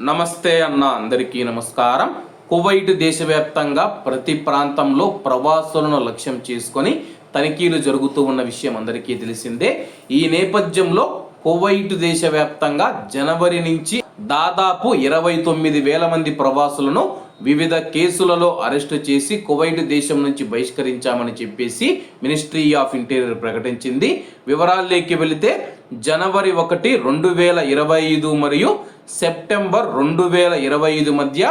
నమస్తే అన్న అందరికీ నమస్కారం. కువైట్ దేశవ్యాప్తంగా ప్రతి ప్రాంతంలో ప్రవాసులను లక్ష్యం చేసుకొని తనిఖీలు జరుగుతూ ఉన్న విషయం అందరికీ తెలిసిందే. ఈ నేపథ్యంలో కువైట్ దేశవ్యాప్తంగా జనవరి నుంచి దాదాపు ఇరవై తొమ్మిది వేల మంది ప్రవాసులను వివిధ కేసులలో అరెస్టు చేసి కువైట్ దేశం నుంచి బహిష్కరించామని చెప్పేసి మినిస్ట్రీ ఆఫ్ ఇంటీరియర్ ప్రకటించింది. వివరాల్లోకి వెళితే జనవరి ఒకటి రెండు వేల ఇరవై ఐదు మరియు సెప్టెంబర్ రెండు వేల ఇరవై ఐదు మధ్య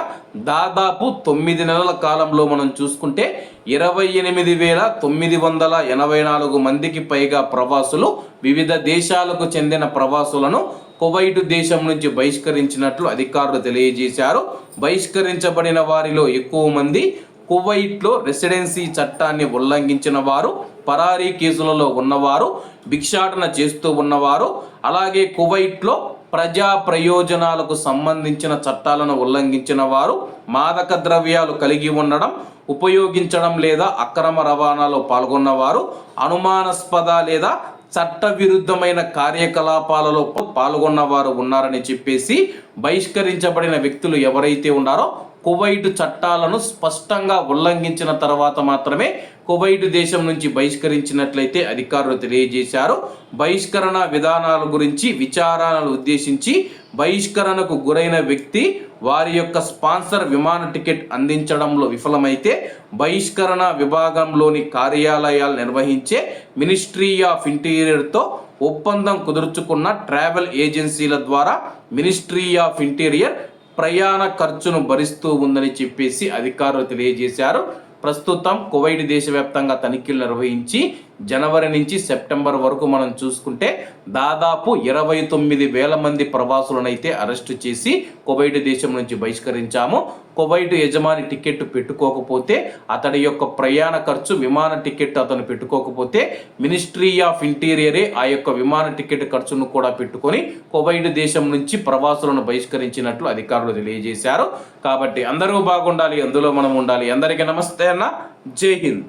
దాదాపు తొమ్మిది నెలల కాలంలో మనం చూసుకుంటే ఇరవై ఎనిమిది వేల తొమ్మిది వందల ఎనభై నాలుగు మందికి పైగా ప్రవాసులు వివిధ దేశాలకు చెందిన ప్రవాసులను కువైట్ దేశం నుంచి బహిష్కరించినట్లు అధికారులు తెలియజేశారు. బహిష్కరించబడిన వారిలో ఎక్కువ మంది కువైట్లో రెసిడెన్సీ చట్టాన్ని ఉల్లంఘించిన వారు పరారీ కేసులలో ఉన్నవారు భిక్షాటన చేస్తూ ఉన్నవారు అలాగే కువైట్లో ప్రజా ప్రయోజనాలకు సంబంధించిన చట్టాలను ఉల్లంఘించిన వారు మాదక ద్రవ్యాలు కలిగి ఉండడం ఉపయోగించడం లేదా అక్రమ రవాణాలో పాల్గొన్నవారు అనుమానాస్పద లేదా చట్టవిరుద్ధమైన కార్యకలాపాలలో పాల్గొన్నవారు ఉన్నారని చెప్పేసి బహిష్కరించబడిన వ్యక్తులు ఎవరైతే ఉన్నారో కువైట్ చట్టాలను స్పష్టంగా ఉల్లంఘించిన తర్వాత మాత్రమే కువైట్ దేశం నుంచి బహిష్కరించినట్లయితే అధికారులు తెలియజేశారు. బహిష్కరణ విధానాల గురించి విచారణలు ఉద్దేశించి బహిష్కరణకు గురైన వ్యక్తి వారి యొక్క స్పాన్సర్ విమాన టికెట్ అందించడంలో విఫలమైతే బహిష్కరణ విభాగంలోని కార్యాలయాలు నిర్వహించే మినిస్ట్రీ ఆఫ్ ఇంటీరియర్తో ఒప్పందం కుదుర్చుకున్న ట్రావెల్ ఏజెన్సీల ద్వారా మినిస్ట్రీ ఆఫ్ ఇంటీరియర్ ప్రయాణ ఖర్చును భరిస్తూ ఉందని చెప్పేసి అధికారులు తెలియజేశారు. ప్రస్తుతం కువైట్ దేశవ్యాప్తంగా తనిఖీలు నిర్వహించి జనవరి నుంచి సెప్టెంబర్ వరకు మనం చూసుకుంటే దాదాపు ఇరవై తొమ్మిది వేల మంది ప్రవాసులనైతే అరెస్టు చేసి కువైట్ దేశం నుంచి బహిష్కరించాము. కువైట్ యజమాని టికెట్ పెట్టుకోకపోతే అతడి యొక్క ప్రయాణ ఖర్చు విమాన టికెట్ అతను పెట్టుకోకపోతే మినిస్ట్రీ ఆఫ్ ఇంటీరియరే ఆ యొక్క విమాన టికెట్ ఖర్చును కూడా పెట్టుకొని కువైట్ దేశం నుంచి ప్రవాసులను బహిష్కరించినట్లు అధికారులు తెలియజేశారు. కాబట్టి అందరూ బాగుండాలి అందులో మనం ఉండాలి. అందరికీ నమస్తే అన్న. జై హింద్.